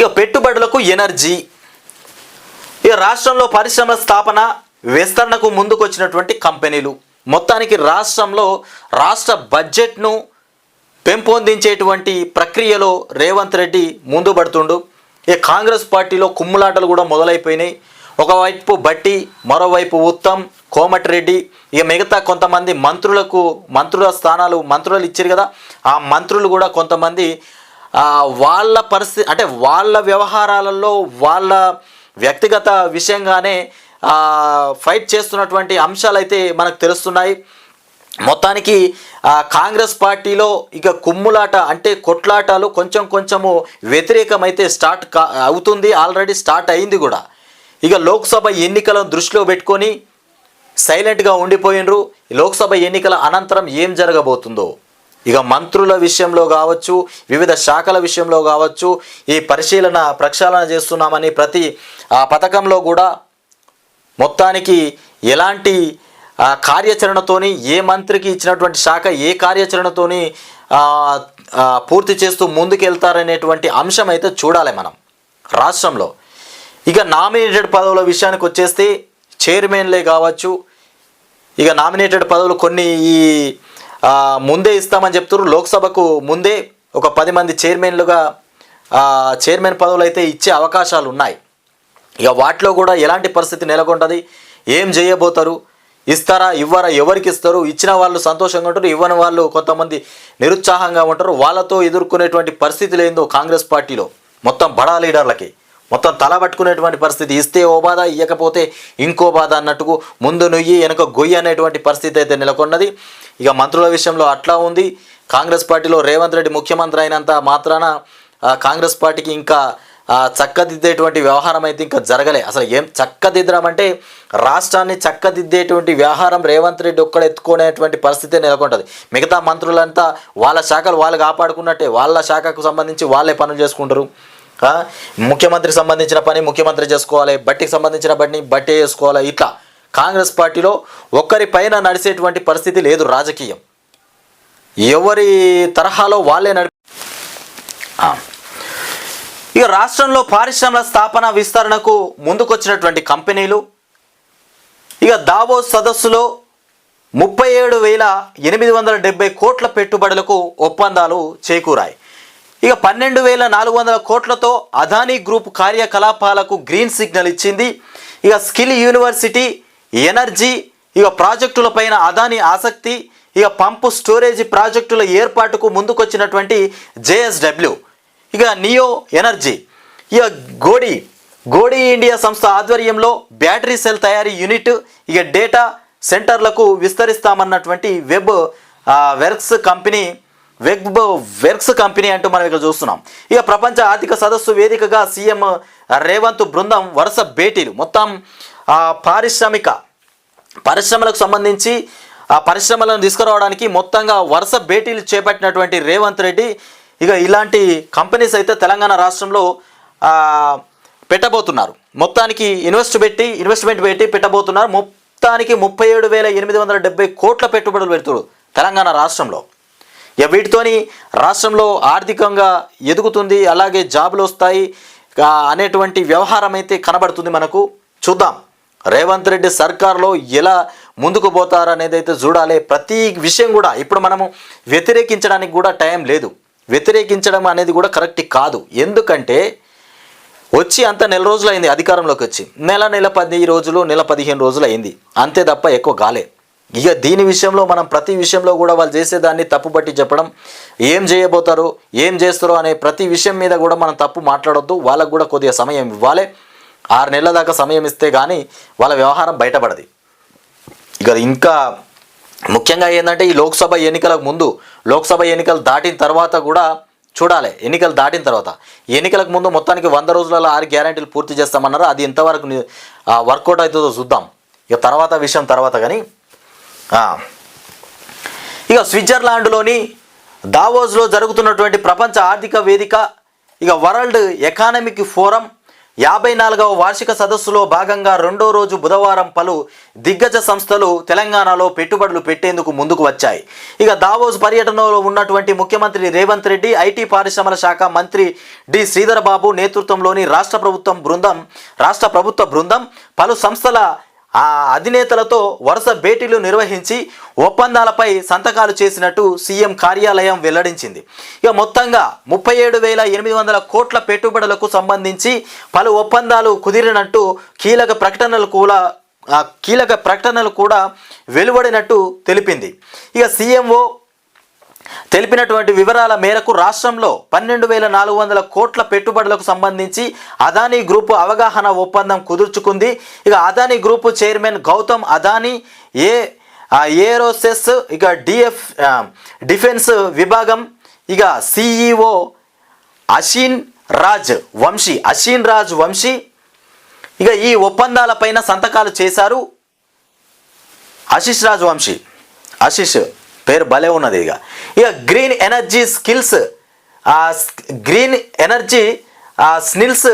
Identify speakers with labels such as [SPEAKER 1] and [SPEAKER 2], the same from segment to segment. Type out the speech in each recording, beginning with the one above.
[SPEAKER 1] ఇక పెట్టుబడులకు ఎనర్జీ. ఇక రాష్ట్రంలో పరిశ్రమల స్థాపన విస్తరణకు ముందుకొచ్చినటువంటి కంపెనీలు. మొత్తానికి రాష్ట్రంలో రాష్ట్ర బడ్జెట్ను పెంపొందించేటువంటి ప్రక్రియలో రేవంత్ రెడ్డి ముందు పడుతుండు. ఇక కాంగ్రెస్ పార్టీలో కుమ్ములాటలు కూడా మొదలైపోయినాయి. ఒకవైపు బట్టి మరోవైపు ఉత్తమ్ కోమటిరెడ్డి ఇక మిగతా కొంతమంది మంత్రులకు మంత్రుల స్థానాలు మంత్రులు ఇచ్చారు కదా ఆ మంత్రులు కూడా కొంతమంది వాళ్ళ పరిస్థితి అంటే వాళ్ళ వ్యవహారాలలో వాళ్ళ వ్యక్తిగత విషయంగానే ఫైట్ చేస్తున్నటువంటి అంశాలు అయితే మనకు తెలుస్తున్నాయి. మొత్తానికి కాంగ్రెస్ పార్టీలో ఇక కుమ్ములాట అంటే కొట్లాటాలు కొంచెం కొంచెము వ్యతిరేకమైతే స్టార్ట్ కా అవుతుంది ఆల్రెడీ స్టార్ట్ అయింది కూడా. ఇక లోక్సభ ఎన్నికలను దృష్టిలో పెట్టుకొని సైలెంట్గా ఉండిపోయినరు. లోక్సభ ఎన్నికల అనంతరం ఏం జరగబోతుందో. ఇక మంత్రుల విషయంలో కావచ్చు వివిధ శాఖల విషయంలో కావచ్చు ఈ పరిశీలన ప్రక్షాళన చేస్తున్నామని ప్రతి ఆ పథకంలో కూడా మొత్తానికి ఎలాంటి కార్యాచరణతోని ఏ మంత్రికి ఇచ్చినటువంటి శాఖ ఏ కార్యాచరణతోని పూర్తి చేస్తూ ముందుకెళ్తారనేటువంటి అంశం అయితే చూడాలి మనం రాష్ట్రంలో. ఇక నామినేటెడ్ పదవుల విషయానికి వచ్చేస్తే చైర్మన్లే కావచ్చు ఇక నామినేటెడ్ పదవులు కొన్ని ఈ ముందే ఇస్తామని చెప్తున్నారు లోక్సభకు ముందే ఒక పది మంది చైర్మన్లుగా చైర్మన్ పదవులు అయితే ఇచ్చే అవకాశాలు ఉన్నాయి ఇక వాటిలో కూడా ఎలాంటి పరిస్థితి నెలకొంటుంది? ఏం చేయబోతారు ఇస్తారా? ఇవ్వరా? ఎవరికి ఇస్తారు? ఇచ్చిన వాళ్ళు సంతోషంగా ఉంటారు ఇవ్వని వాళ్ళు కొంతమంది నిరుత్సాహంగా ఉంటారు. వాళ్ళతో ఎదుర్కొనేటువంటి పరిస్థితులు ఏందో కాంగ్రెస్ పార్టీలో. మొత్తం బడా లీడర్లకి. మొత్తం తల పట్టుకునేటువంటి పరిస్థితి. ఇస్తే ఓ బాధ ఇవ్వకపోతే ఇంకో బాధ అన్నట్టుకు ముందు నుయ్యి వెనక గొయ్యి అనేటువంటి పరిస్థితి అయితే నెలకొన్నది. ఇక మంత్రుల విషయంలో అట్లా ఉంది. కాంగ్రెస్ పార్టీలో రేవంత్ రెడ్డి ముఖ్యమంత్రి అయినంత మాత్రాన కాంగ్రెస్ పార్టీకి ఇంకా చక్కదిద్దేటువంటి వ్యవహారం అయితే ఇంకా జరగలే. అసలు ఏం చక్కదిద్దడమంటే రాష్ట్రాన్ని చక్కదిద్దేటువంటి వ్యవహారం రేవంత్ రెడ్డి ఒక్కడ ఎత్తుకునేటువంటి పరిస్థితి నెలకొంటుంది. మిగతా మంత్రులంతా వాళ్ళ శాఖలు వాళ్ళు కాపాడుకున్నట్టే వాళ్ళ శాఖకు సంబంధించి వాళ్ళే పనులు చేసుకుంటారు. ముఖ్యమంత్రికి సంబంధించిన పని ముఖ్యమంత్రి చేసుకోవాలి బట్టికి సంబంధించిన పని బట్టే చేసుకోవాలి ఇట్లా. కాంగ్రెస్ పార్టీలో ఒక్కరి పైన నడిచేటువంటి పరిస్థితి లేదు రాజకీయం. ఎవరి తరహాలో వాళ్ళే నడి ఇక రాష్ట్రంలో పారిశ్రమల స్థాపన విస్తరణకు ముందుకొచ్చినటువంటి కంపెనీలు ఇక దావోస్ సదస్సులో ముప్పై ఏడు వేల ఎనిమిది వందల డెబ్బై కోట్ల పెట్టుబడులకు ఒప్పందాలు చేకూరాయి. ఇక పన్నెండు వేల నాలుగు వందల కోట్లతో అదానీ గ్రూప్ కార్యకలాపాలకు గ్రీన్ సిగ్నల్ ఇచ్చింది. ఇక స్కిల్ యూనివర్సిటీ ఎనర్జీ ఇక ప్రాజెక్టులపైన అదానీ ఆసక్తి ఇక పంపు స్టోరేజ్ ప్రాజెక్టుల ఏర్పాటుకు ముందుకొచ్చినటువంటి జేఎస్డబ్ల్యూ. ఇక నియో ఎనర్జీ. ఇక గోడి. గోడి ఇండియా సంస్థ ఆధ్వర్యంలో బ్యాటరీ సెల్ తయారీ యూనిట్ ఇక డేటా సెంటర్లకు విస్తరిస్తామన్నటువంటి web werks company web werks company అంటూ మనం ఇక్కడ చూస్తున్నాం. ఇక ప్రపంచ ఆర్థిక సదస్సు వేదికగా సీఎం రేవంత్ బృందం వరుస భేటీలు. మొత్తం పారిశ్రామిక పరిశ్రమలకు సంబంధించి ఆ పరిశ్రమలను తీసుకురావడానికి మొత్తంగా వరుస భేటీలు చేపట్టినటువంటి రేవంత్ రెడ్డి ఇక ఇలాంటి కంపెనీస్ అయితే తెలంగాణ రాష్ట్రంలో పెట్టబోతున్నారు. మొత్తానికి ఇన్వెస్ట్ పెట్టి ఇన్వెస్ట్మెంట్ పెట్టి పెట్టబోతున్నారు. మొత్తానికి ముప్పై ఏడు వేల ఎనిమిది వందల డెబ్బై కోట్ల పెట్టుబడులు పెడుతుడు తెలంగాణ రాష్ట్రంలో. వీటితోని రాష్ట్రంలో ఆర్థికంగా ఎదుగుతుంది అలాగే జాబులు వస్తాయి. అనేటువంటి వ్యవహారం అయితే కనబడుతుంది మనకు. చూద్దాం. రేవంత్ రెడ్డి సర్కార్లో ఎలా ముందుకు పోతారనేది అయితే చూడాలి. ప్రతి విషయం కూడా ఇప్పుడు మనము వ్యతిరేకించడానికి కూడా టైం లేదు. వ్యతిరేకించడం అనేది కూడా కరెక్ట్ కాదు. ఎందుకంటే వచ్చి అంత నెల రోజులు అయింది అధికారంలోకి వచ్చి. నెల నెల పది రోజులు నెల పదిహేను రోజులు అయింది అంతే తప్ప ఎక్కువ కాలే. ఇక దీని విషయంలో మనం ప్రతి విషయంలో కూడా వాళ్ళు చేసేదాన్ని తప్పుపట్టి చెప్పడం ఏం చేయబోతారు ఏం చేస్తారో అనే ప్రతి విషయం మీద కూడా మనం తప్పు మాట్లాడొద్దు వాళ్ళకు కూడా కొద్దిగా సమయం ఇవ్వాలి. ఆరు నెలల దాకా సమయం ఇస్తే కానీ వాళ్ళ వ్యవహారం బయటపడది. ఇక ఇంకా ముఖ్యంగా ఏంటంటే ఈ లోక్సభ ఎన్నికలకు ముందు లోక్సభ ఎన్నికలు దాటిన తర్వాత కూడా చూడాలి ఎన్నికలు దాటిన తర్వాత. ఎన్నికలకు ముందు మొత్తానికి వంద రోజులలో ఆరు గ్యారంటీలు పూర్తి చేస్తామన్నారు. అది ఎంతవరకు వర్కౌట్ అవుతుందో చూద్దాం. ఇక తర్వాత విషయం తర్వాత కానీ ఇక స్విట్జర్లాండ్లోని దావోస్లో జరుగుతున్నటువంటి ప్రపంచ ఆర్థిక వేదిక ఇక వరల్డ్ ఎకానమిక్ ఫోరం యాభై నాలుగవ వార్షిక సదస్సులో భాగంగా రెండో రోజు బుధవారం పలు దిగ్గజ సంస్థలు తెలంగాణలో పెట్టుబడులు పెట్టేందుకు ముందుకు వచ్చాయి. ఇక దావోస్ పర్యటనలో ఉన్నటువంటి ముఖ్యమంత్రి రేవంత్ రెడ్డి ఐటీ పరిశ్రమల శాఖ మంత్రి డి శ్రీధరబాబు నేతృత్వంలోని రాష్ట్ర ప్రభుత్వం బృందం రాష్ట్ర ప్రభుత్వ బృందం పలు సంస్థల ఆ అధినేతలతో వరుస భేటీలు నిర్వహించి ఒప్పందాలపై సంతకాలు చేసినట్టు సీఎం కార్యాలయం వెల్లడించింది. ఇక మొత్తంగా ముప్పై ఏడు వేల ఎనిమిది వందల కోట్ల పెట్టుబడులకు సంబంధించి పలు ఒప్పందాలు కుదిరినట్టు కీలక ప్రకటనలు కూడా కీలక ప్రకటనలు కూడా వెలువడినట్టు తెలిపింది. ఇక సీఎంఓ తెలిపినటువంటి వివరాల మేరకు రాష్ట్రంలో పన్నెండు వేల నాలుగు వందల కోట్ల పెట్టుబడులకు సంబంధించి అదానీ గ్రూపు అవగాహన ఒప్పందం కుదుర్చుకుంది. ఇక Adani group chairman Gautam Adani A aerospace ఇక డిఎఫ్ డిఫెన్స్ విభాగం ఇక సిఈఓ అషీన్ రాజ్ వంశీ అషీన్ రాజ్ వంశీ ఇక ఈ ఒప్పందాలపైన సంతకాలు చేశారు అశీష్ రాజ్ వంశీ. అశీష్ పేరు భలే ఉన్నది ఇక. ఇక గ్రీన్ ఎనర్జీ స్కిల్స్ ఆ స్- గ్రీన్ ఎనర్జీ ఆ స్నిల్స్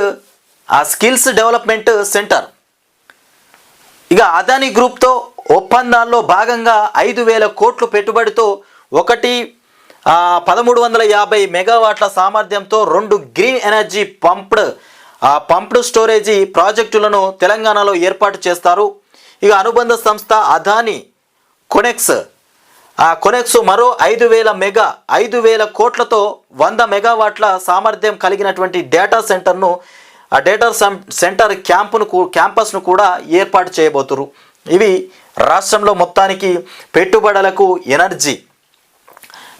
[SPEAKER 1] ఆ స్కిల్స్ డెవలప్మెంట్ సెంటర్ ఇక అదానీ గ్రూప్తో ఒప్పందాల్లో భాగంగా ఐదు వేల కోట్లు పెట్టుబడితో ఒకటి పదమూడు వందల యాభై మెగావాట్ల సామర్థ్యంతో రెండు green energy pumped ah, pumped storage ప్రాజెక్టులను తెలంగాణలో ఏర్పాటు చేస్తారు. ఇక అనుబంధ సంస్థ అదానీ కొనెక్స్ ఆ కొనెక్స్ మరో ఐదు వేల మెగా ఐదు వేల కోట్లతో వంద మెగావాట్ల సామర్థ్యం కలిగినటువంటి డేటా సెంటర్ను ఆ డేటా సెంటర్ క్యాంపును క్యాంపస్ను కూడా ఏర్పాటు చేయబోతురు. ఇవి రాష్ట్రంలో మొత్తానికి పెట్టుబడులకు ఎనర్జీ.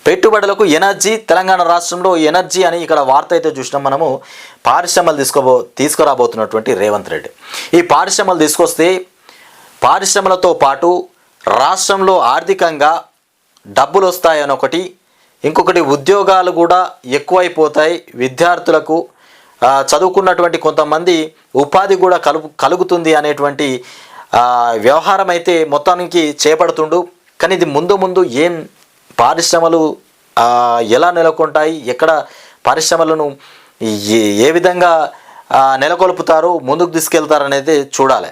[SPEAKER 1] పెట్టుబడులకు ఎనర్జీ తెలంగాణ రాష్ట్రంలో ఎనర్జీ అని ఇక్కడ వార్త అయితే చూసినాం మనము. పారిశ్రమలు తీసుకోబో తీసుకురాబోతున్నటువంటి రేవంత్ రెడ్డి. ఈ పారిశ్రమలు తీసుకొస్తే పారిశ్రమలతో పాటు రాష్ట్రంలో ఆర్థికంగా డబ్బులు వస్తాయని ఒకటి ఇంకొకటి ఉద్యోగాలు కూడా ఎక్కువైపోతాయి. విద్యార్థులకు చదువుకున్నటువంటి కొంతమంది ఉపాధి కూడా కలుగు కలుగుతుంది అనేటువంటి వ్యవహారం అయితే మొత్తానికి చేపడుతుండు. కానీ ఇది ముందు ముందు ఏం పరిశ్రమలు ఎలా నెలకొంటాయి ఎక్కడ పరిశ్రమలను ఏ ఏ విధంగా నెలకొల్పుతారు ముందుకు తీసుకెళ్తారనేది చూడాలి.